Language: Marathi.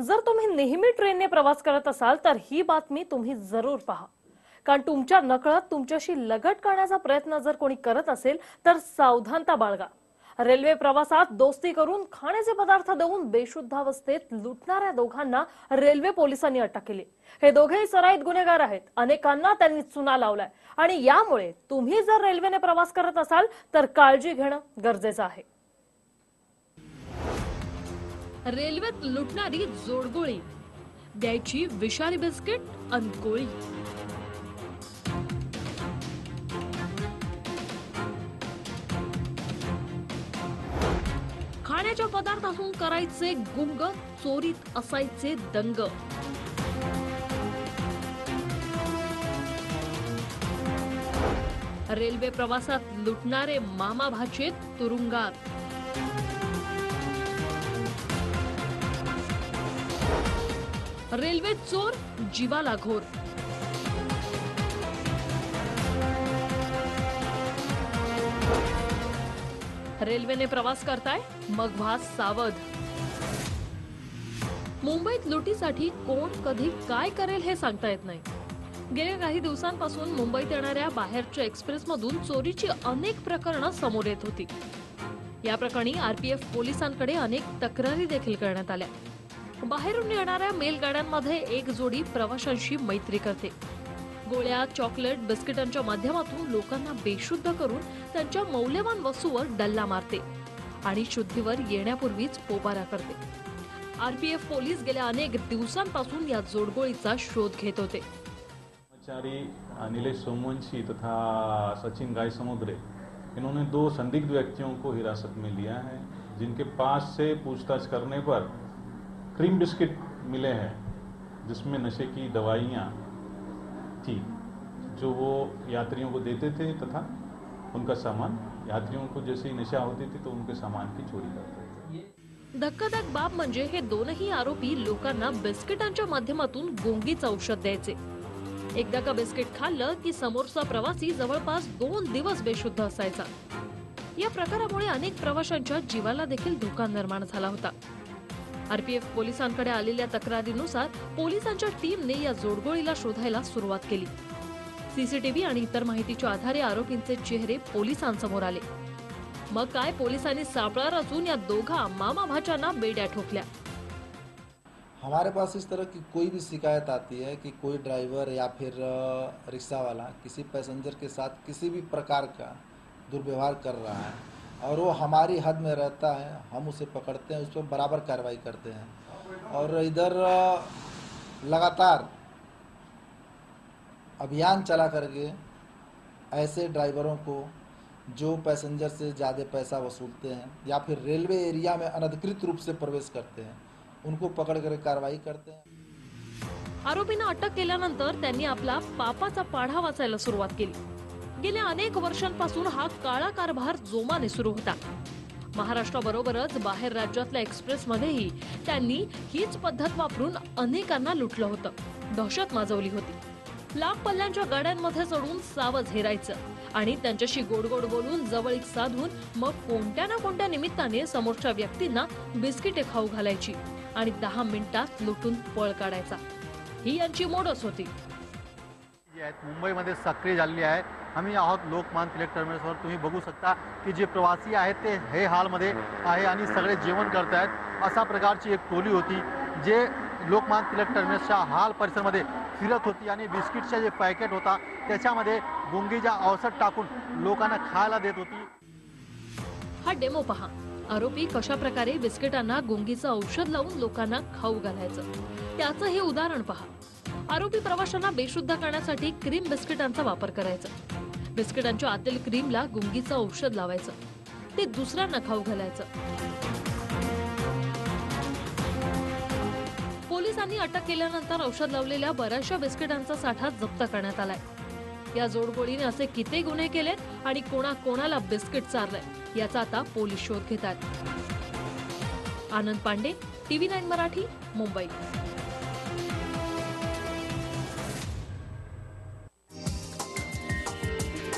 जर तुम्ही नेहमी ट्रेनने प्रवास करत असाल तर ही बातमी तुम्ही जरूर पहा. कारण तुमच्या नकळत तुमच्याशी लगट करण्याचा प्रयत्न जर कोणी करत असेल तर सावधानता बाळगा. रेल्वे प्रवासात दोस्ती करून खाण्याचे पदार्थ देऊन बेशुद्धावस्थेत लुटणाऱ्या दोघांना रेल्वे पोलिसांनी अटक केली. हे दोघेही सराईत गुन्हेगार आहेत. अनेकांना त्यांनी चुना लावलाय. आणि यामुळे तुम्ही जर रेल्वेने प्रवास करत असाल तर काळजी घेणं गरजेचं आहे. रेल्वेत लुटणारी जोडगोळी द्यायची विषारी बिस्किट आणि खाण्याच्या पदार्थातून करायचे गुंग चोरीत असायचे दंग. रेल्वे प्रवासात लुटणारे मामा भाचे तुरुंगात. रेल्वे चोर जीवाला घोर. रेल्वेने प्रवास करताय? मग व्हा सावध. मुंबईत लुटीसाठी कोण कधी काय करेल हे सांगता येत नाही. गेल्या काही दिवसांपासून मुंबईत येणाऱ्या बाहेरच्या एक्सप्रेसमधून चोरीची अनेक प्रकरणं समोर येत होती. या प्रकरणी आरपीएफ पोलिसांकडे अनेक तक्रारी देखील करण्यात आल्या. बाहेरून येणाऱ्या मेलगाड्यांमध्ये एक जोडी प्रवाशांशी मैत्री करते. गोळ्या चॉकलेट बिस्किटांच्या माध्यमातून लोकांना बेशुद्ध करून त्यांच्या मौल्यवान वस्तूवर डल्ला मारते आणि शुद्धीवर येण्यापूर्वीच पोबारा करते. आरपीएफ पोलीस गेल्या अनेक दिवसांपासून या जोडगोळीचा शोध घेत होते. कर्मचारी अ, सोमवंशी तथा सचिन गाय समुद्रे इन्होंने दो संदिग्ध व्यक्तियों को हिरासत में लिया है जिनके पास से पूछताछ करने पर क्रीम बिस्किट मिले हैं जिसमें नशे की दवाइयाँ थी जो वो यात्रियों को देते थे तथा उनका सामान यात्रियों को जैसे ही नशा होती थी तो उनके सामान की चोरी करते थे। धक्कादायक बाब म्हणजे हे दोनही आरोपी लोकांना बिस्किटांच्या माध्यमातून गोंगीच औषध द्यायचे. एकदा का बिस्किट खाल्लं की समोरचा प्रवासी जवळपास दोन दिवस बेशुद्ध असायचा. या प्रकारामुळे अनेक प्रवाशांच्या जीवाला देखील धोका निर्माण झाला होता. आरपीएफ पोलिसांकडे आलेल्या तक्रारीनुसार पोलिसांच्या टीमने या जोडगोळीला शोधायला सुरुवात केली. सीसीटीव्ही आणि इतर माहितीच्या आधारे आरोपींचे चेहरे पोलिसांसमोर आले. मग काय पोलिसांनी सापळा रचून या दोघा मामा भाच्याना बेड्या ठोकल्या? हमारे पास इस तरह की कोई भी शिकायत आती है कि कोई ड्राइवर या फिर रिक्शा वाला किसी पैसेंजर के साथ किसी भी प्रकार का दुर्व्यवहार कर रहा है और वो हमारी हद में रहता है, हम उसे पकड़ते हैं, उस पर बराबर कार्रवाई करते हैं। और इधर, लगातार अभियान चला करके ऐसे ड्राइवरों को जो पैसेंजर से ज़्यादा पैसा वसूलते हैं या फिर रेलवे एरिया में अनधिकृत रूप से प्रवेश करते हैं, उनको पकड़ कर कार्रवाई करते हैं। आरोपींना अटक केल्यानंतर त्यांनी आपला पापाचा पाढा वाचायला सुरुवात केली. गेल्या अनेक वर्षांपासून हा काळा कारभार जोमाने सुरू होता. महाराष्ट्राबरोबरच बाहेर राज्यातल्या एक्सप्रेसमध्येही त्यांनी हीच पद्धत वापरून अनेकांना लुटलं होतं. दहशत माजवली होती. लांब पल्ल्यांच्या गाड्यांमध्ये चढून सावज हेरायचं आणि त्यांच्याशी गोड गोड बोलून जवळीक साधून मग कोणत्या ना कोणत्या निमित्ताने समोरच्या व्यक्तींना बिस्किटे खाऊ घालायची आणि दहा मिनिटात लुटून पळ काढायचा. ही यांची मोडच होती. जी आहेत मुंबईमध्ये सक्रिय झालेली आहे आम्ही आहोत लोकमान तिलक टर्मिनसवर. तुम्ही बघू शकता की जे प्रवासी आहेत ते हे हालमध्ये आहे आणि सगळे जेवण करत आहेत. अशा प्रकारची एक टोली होती जे लोकमान तिलक टर्मिनसच्या हाल परिसरमध्ये फिरत होती आणि बिस्किटचा जे पॅकेट होता त्याच्यामध्ये गुंगीच्या औषध टाकून लोकांना खायला देत होती. हा डेमो पहा. आरोपी कशा प्रकारे बिस्किटांना गुंगीचं औषध लावून लोकांना खाऊ घालायचं? त्याचं हे उदाहरण पहा. आरोपी प्रवाशांना बेशुद्ध करण्यासाठी क्रीम बिस्किटांचा वापर करायचा. बिस्किटांच्या आतील क्रीमला गुंगीचं औषध लावायचं. ते दुसऱ्यांना खाऊ घालायचं. पोलिसांनी अटक केल्यानंतर औषध लावलेल्या बऱ्याचशा बिस्किटांचा साठा जप्त करण्यात आलाय. या जोडगोळीने असे किती गुन्हे केलेत आणि कोणा कोणाला बिस्किट चारलंय याचा आता पोलीस शोध घेतात आनंद पांडे टीव्ही नाईन मराठी मुंबई.